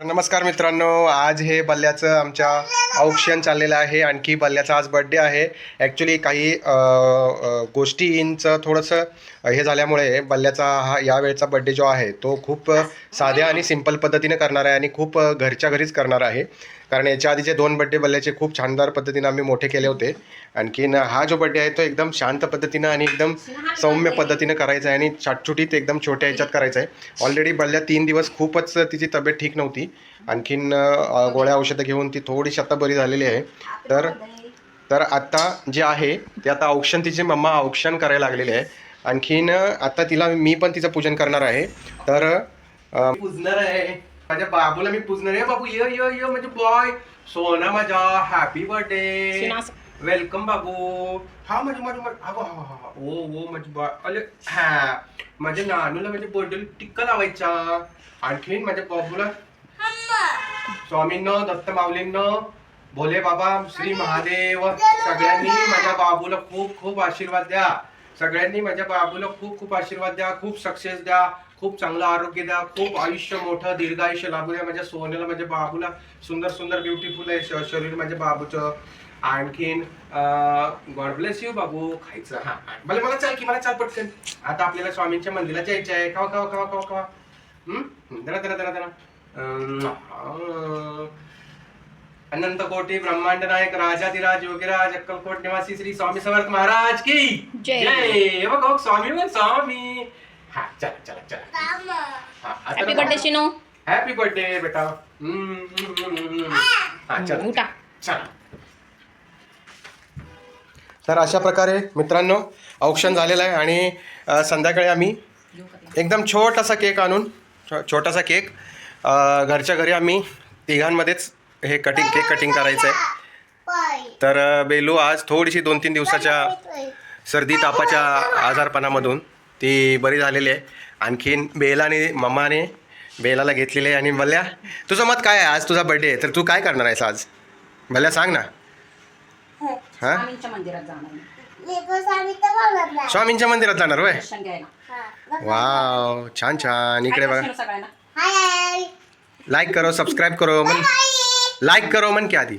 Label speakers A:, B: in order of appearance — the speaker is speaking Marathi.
A: नमस्कार मित्रांनो आज हे बल्ल्याचं आमच्या औक्षण चाललेलं आहे. आणखी बल्ल्याचा आज बड्डे आहे. ॲक्च्युली काही गोष्टींचं थोडंसं हे झाल्यामुळे बल्ल्याचा हा यावेळचा बड्डे जो आहे तो खूप साध्या आणि सिंपल पद्धतीने करणार आहे आणि खूप घरच्या घरीच करणार आहे. कारण याच्या आधीचे दोन बड्डे बल्ल्याचे खूप छानदार पद्धतीने आम्ही मोठे केले होते. आणखीन हा जो बड्डे आहे तो एकदम शांत पद्धतीनं आणि एकदम सौम्य पद्धतीनं करायचा आहे आणि छाटछुटीत एकदम छोट्या ह्याच्यात करायचं आहे. ऑलरेडी बल्ल्या तीन दिवस खूपच तिची तब्येत ठीक नव्हती. आणखीन गोळ्या औषधं घेऊन ती थोडीशी आता बरी झालेली आहे. तर तर आता जे आहे ते आता औक्षण तिचे मम्मा औक्षण करायला लागलेले आहे. आणखीन आता तिला मी पण तिचं पूजन करणार आहे. तर पूजणार आहे. माझ्या बाबूला मी पूजणार आहे. बाबू य य य म्हणजे बॉय सोना माझा हॅपी बर्थडे. वेलकम बाबू. हा म्हणजे माझं माझं- हा, हा, हा, हा. ओ ओ म्हणजे बॉय अरे हा. माझ्या नानूला म्हणजे बर्थडे टिक्का लावायचा. आणखीन माझ्या बाबूला स्वामींनो दत्त माऊलींनो भोले बाबा श्री महादेव सगळ्यांनी माझ्या बाबूला खूप खूप आशीर्वाद द्या. सगळ्यांनी माझ्या बाबूला खूप खूप आशीर्वाद द्या खूप सक्सेस द्या खूप चांगलं आरोग्य द्या खूप आयुष्य मोठं दीर्घ आयुष्य लाभू द्या. माझ्या सोन्याला माझ्या बाबूला सुंदर सुंदर ब्युटिफुल आहे शरीर माझ्या बाबूचं. आणखीन गॉड ब्लेस यू बाबू. खायचं. हा मला मला चाल की मला चाल पटकन. आता आपल्याला स्वामींच्या मंदिरात जायचं आहे कवा कवा कवा कवा कवा हम्म? जरा जरा जरा जरा. अनंत कोटी ब्रह्मांड नायक राजाधिराज योगीराज अक्कलकोट निवासी श्री स्वामी समर्थ महाराज की
B: जय.
A: बघ हो, स्वामी स्वामी. हा चला चला चला. हा, आता
B: happy birthday Shino.
A: Happy birthday बेटा. हम्म, हम्म, हम्म, हम्म. हा चला.
B: उठा.
A: चला. तर अशा प्रकारे मित्रांनो औक्षण झालेलं आहे आणि संध्याकाळी आम्ही एकदम छोटासा केक आणून छोटासा केक अ, घरच्या घरी आम्ही तिघांमध्येच हे कटिंग केक कटिंग करायचं आहे तर बेलू आज थोडीशी दोन तीन दिवसाच्या सर्दी तापाच्या आजारपणामधून ती बरी झालेली आहे. आणखीन बेलाने मम्माने बेलाला घेतलेली आहे. आणि मल्ल्या तुझं मत काय आहे? आज तुझा बर्थडे आहे. तर तू काय करणार आहेस आज? भल्या सांग ना. हा
B: स्वामींच्या मंदिरात जाणार मी.
A: स्वामींच्या मंदिरात जाणार.
B: घ्यायला.
A: वाव छान छान. इकडे बघा. लाईक करो सबस्क्राईब करो. मन लाईक करो मन की आधी